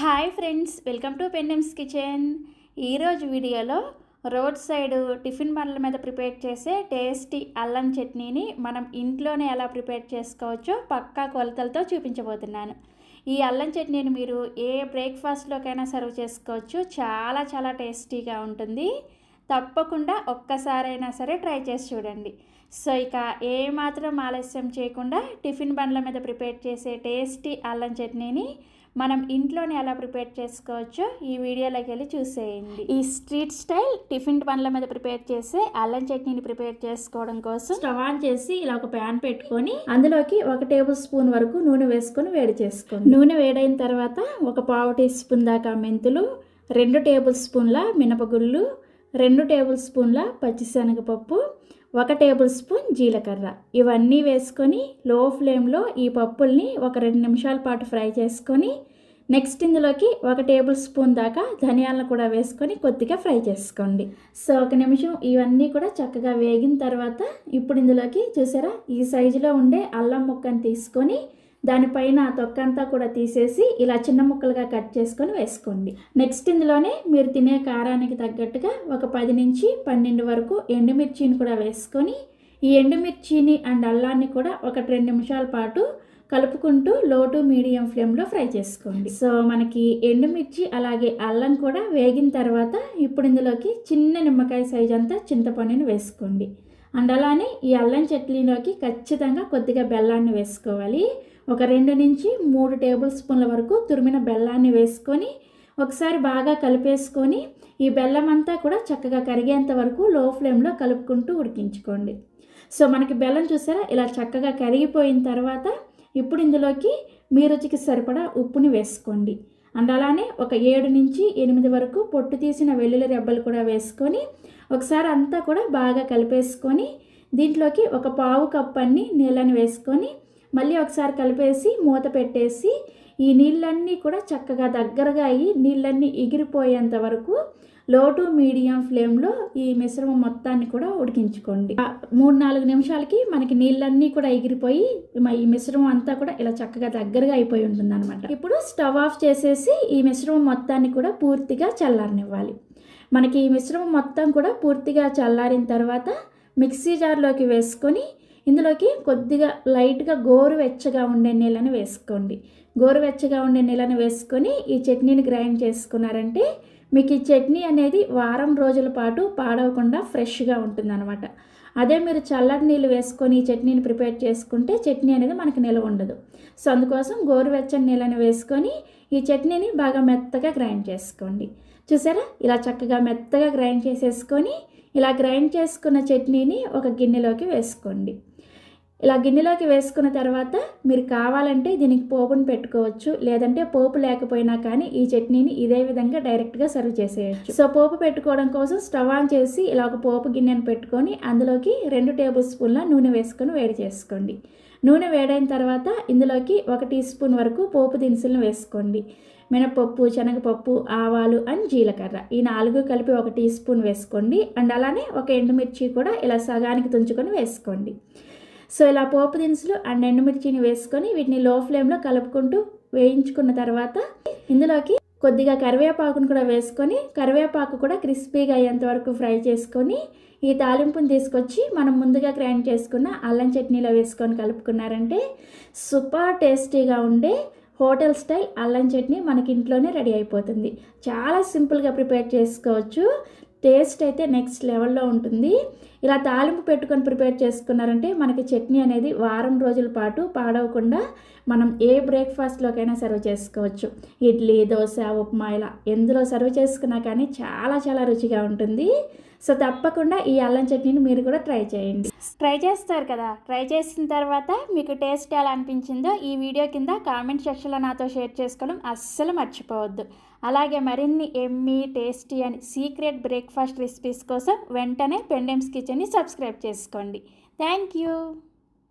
Hi friends welcome to Pendems kitchen. ఈరోజు వీడియోలో road side tiffin బండ్ల మీద ప్రిపేర్ చేసే టేస్టీ అల్లం చట్నీని మనం ఇంట్లోనే ఎలా ప్రిపేర్ చేసుకోవచ్చో పక్కా కొలతలతో చూపించబోతున్నాను. ఈ అల్లం చట్నీని మీరు ఏ బ్రేక్ఫాస్ట్లోకైనా సర్వ్ చేసుకోవచ్చు. చాలా చాలా టేస్టీగా ఉంటుంది. తప్పకుండా ఒక్కసారైనా సరే ట్రై చేసి చూడండి. సో ఇక ఏమాత్రం ఆలస్యం చేయకుండా టిఫిన్ బండ్ల మీద ప్రిపేర్ చేసే టేస్టీ అల్లం చట్నీని మనం ఇంట్లోనే ఎలా ప్రిపేర్ చేసుకోవచ్చో ఈ వీడియోలోకి వెళ్ళి చూసేయండి. ఈ స్ట్రీట్ స్టైల్ టిఫిన్ బండ్ల మీద ప్రిపేర్ చేసే అల్లం చట్నీని ప్రిపేర్ చేసుకోవడం కోసం స్టవ్ ఆన్ చేసి ఇలా ఒక ప్యాన్ పెట్టుకొని అందులోకి ఒక టేబుల్ స్పూన్ వరకు నూనె వేసుకొని వేడి చేసుకోండి. నూనె వేడైన తర్వాత ఒక పావు టీ స్పూన్ దాకా మెంతులు రెండు టేబుల్ స్పూన్ల మినపగుళ్ళు రెండు టేబుల్ స్పూన్ల పచ్చిశనగపప్పు ఒక టేబుల్ స్పూన్ జీలకర్ర. ఇవన్నీ వేసుకొని లో ఫ్లేమ్లో ఈ పప్పుల్ని ఒక రెండు నిమిషాల పాటు ఫ్రై చేసుకొని నెక్స్ట్ ఇందులోకి ఒక టేబుల్ స్పూన్ దాకా ధనియాలను కూడా వేసుకొని కొద్దిగా ఫ్రై చేసుకోండి. సో ఒక నిమిషం ఇవన్నీ కూడా చక్కగా వేగిన తర్వాత ఇప్పుడు ఇందులోకి చూసారా? ఈ సైజులో ఉండే అల్లం ముక్కను తీసుకొని దానిపైన తొక్కంతా కూడా తీసేసి ఇలా చిన్న ముక్కలుగా కట్ చేసుకొని వేసుకోండి. నెక్స్ట్ ఇందులోనే మీరు తినే కారానికి తగ్గట్టుగా ఒక పది నుంచి పన్నెండు వరకు ఎండుమిర్చిని కూడా వేసుకొని ఈ ఎండుమిర్చిని అండ్ అల్లాన్ని కూడా ఒక రెండు నిమిషాల పాటు కలుపుకుంటూ లో టు మీడియం ఫ్లేమ్లో ఫ్రై చేసుకోండి. సో మనకి ఎండుమిర్చి అలాగే అల్లం కూడా వేగిన తర్వాత ఇప్పుడు ఇందులోకి చిన్న నిమ్మకాయ సైజ్ అంతా చింతపండుని వేసుకోండి. అండ్ అలానే ఈ అల్లం చట్నీలోకి ఖచ్చితంగా కొద్దిగా బెల్లాన్ని వేసుకోవాలి. ఒక రెండు నుంచి మూడు టేబుల్ స్పూన్ల వరకు తురిమిన బెల్లాన్ని వేసుకొని ఒకసారి బాగా కలిపేసుకొని ఈ బెల్లం అంతా కూడా చక్కగా కరిగేంత వరకు లో ఫ్లేమ్లో కలుపుకుంటూ ఉడికించుకోండి. సో మనకి బెల్లం చూసారా ఇలా చక్కగా కరిగిపోయిన తర్వాత ఇప్పుడు ఇందులోకి మీ రుచికి సరిపడా ఉప్పుని వేసుకోండి. అండ్ అలానే ఒక ఏడు నుంచి ఎనిమిది వరకు పొట్టు తీసిన వెల్లుల్లి రెబ్బలు కూడా వేసుకొని ఒకసారి అంతా కూడా బాగా కలిపేసుకొని దీంట్లోకి ఒక పావు కప్పు అన్ని నీళ్ళని వేసుకొని మళ్ళీ ఒకసారి కలిపేసి మూత పెట్టేసి ఈ నీళ్ళన్నీ కూడా చక్కగా దగ్గరగా అయ్యి నీళ్ళన్నీ ఎగిరిపోయేంత వరకు లో టు మీడియం ఫ్లేమ్లో ఈ మిశ్రమం మొత్తాన్ని కూడా ఉడికించుకోండి. మూడు నాలుగు నిమిషాలకి మనకి నీళ్ళన్నీ కూడా ఎగిరిపోయి ఈ మిశ్రమం అంతా కూడా ఇలా చక్కగా దగ్గరగా అయిపోయి ఉంటుంది అనమాట ఇప్పుడు స్టవ్ ఆఫ్ చేసేసి ఈ మిశ్రమం మొత్తాన్ని కూడా పూర్తిగా చల్లారనివ్వాలి. మనకి ఈ మిశ్రమం మొత్తం కూడా పూర్తిగా చల్లారిన తర్వాత మిక్సీ జార్లోకి వేసుకొని ఇందులోకి కొద్దిగా లైట్గా గోరువెచ్చగా ఉండే నీళ్ళని వేసుకోండి. గోరువెచ్చగా ఉండే నీళ్ళని వేసుకొని ఈ చట్నీని గ్రైండ్ చేసుకున్నారంటే మీకు ఈ చట్నీ అనేది వారం రోజుల పాటు పాడవకుండా ఫ్రెష్గా ఉంటుందన్నమాట. అదే మీరు చల్లటి నీళ్ళు వేసుకొని ఈ చట్నీని ప్రిపేర్ చేసుకుంటే చట్నీ అనేది మనకు నిల్వ ఉండదు. సో అందుకోసం గోరువెచ్చని నీళ్ళని వేసుకొని ఈ చట్నీని బాగా మెత్తగా గ్రైండ్ చేసుకోండి. చూసారా? ఇలా చక్కగా మెత్తగా గ్రైండ్ చేసేసుకొని ఇలా గ్రైండ్ చేసుకున్న చట్నీని ఒక గిన్నెలోకి వేసుకోండి. ఇలా గిన్నెలోకి వేసుకున్న తర్వాత మీరు కావాలంటే దీనికి పోపును పెట్టుకోవచ్చు లేదంటే పోపు లేకపోయినా కానీ ఈ చట్నీని ఇదే విధంగా డైరెక్ట్గా సర్వ్ చేసేయచ్చు. సో పోపు పెట్టుకోవడం కోసం స్టవ్ ఆన్ చేసి ఇలా ఒక పోపు గిన్నెను పెట్టుకొని అందులోకి రెండు టేబుల్ స్పూన్ల నూనె వేసుకొని వేడి చేసుకోండి. నూనె వేడైన తర్వాత ఇందులోకి ఒక టీ స్పూన్ వరకు పోపు దినుసులను వేసుకోండి. మినపప్పు శనగపప్పు ఆవాలు అండ్ జీలకర్ర. ఈ నాలుగు కలిపి ఒక టీ స్పూన్ వేసుకోండి. అండ్ అలానే ఒక ఎండుమిర్చి కూడా ఇలా సగానికి తుంచుకొని వేసుకోండి. సో ఇలా పోపు దినుసులు అండ్ ఎండుమిర్చిని వేసుకొని వీటిని లో ఫ్లేమ్లో కలుపుకుంటూ వేయించుకున్న తర్వాత ఇందులోకి కొద్దిగా కరివేపాకును కూడా వేసుకొని కరివేపాకు కూడా క్రిస్పీగా అయ్యేంత వరకు ఫ్రై చేసుకొని ఈ తాలింపుని తీసుకొచ్చి మనం ముందుగా గ్రైండ్ చేసుకున్న అల్లం చట్నీలో వేసుకొని కలుపుకున్నారంటే సూపర్ టేస్టీగా ఉండే హోటల్ స్టైల్ అల్లం చట్నీ మనకి ఇంట్లోనే రెడీ అయిపోతుంది. చాలా సింపుల్గా ప్రిపేర్ చేసుకోవచ్చు. టేస్ట్ అయితే నెక్స్ట్ లెవెల్లో ఉంటుంది. ఇలా తాలింపు పెట్టుకొని ప్రిపేర్ చేసుకున్నారంటే మనకి చట్నీ అనేది వారం రోజుల పాటు పాడవకుండా మనం ఏ బ్రేక్ఫాస్ట్లోకైనా సర్వ్ చేసుకోవచ్చు. ఇడ్లీ దోశ ఉప్మా ఇలా ఎందులో సర్వ్ చేసుకున్నా కానీ చాలా చాలా రుచిగా ఉంటుంది. సో తప్పకుండా ఈ అల్లం చట్నీని మీరు కూడా ట్రై చేయండి. ట్రై చేస్తారు కదా. ట్రై చేసిన తర్వాత మీకు టేస్ట్ ఎలా అనిపించిందో ఈ వీడియో కింద కామెంట్ సెక్షన్లో నాతో షేర్ చేసుకోవడం అస్సలు మర్చిపోవద్దు. అలాగే మరిన్ని ఎమ్మీ టేస్టీ అని సీక్రెట్ బ్రేక్ఫాస్ట్ రెసిపీస్ కోసం వెంటనే పెండెమ్స్ కిచెన్ని సబ్స్క్రైబ్ చేసుకోండి. Thank you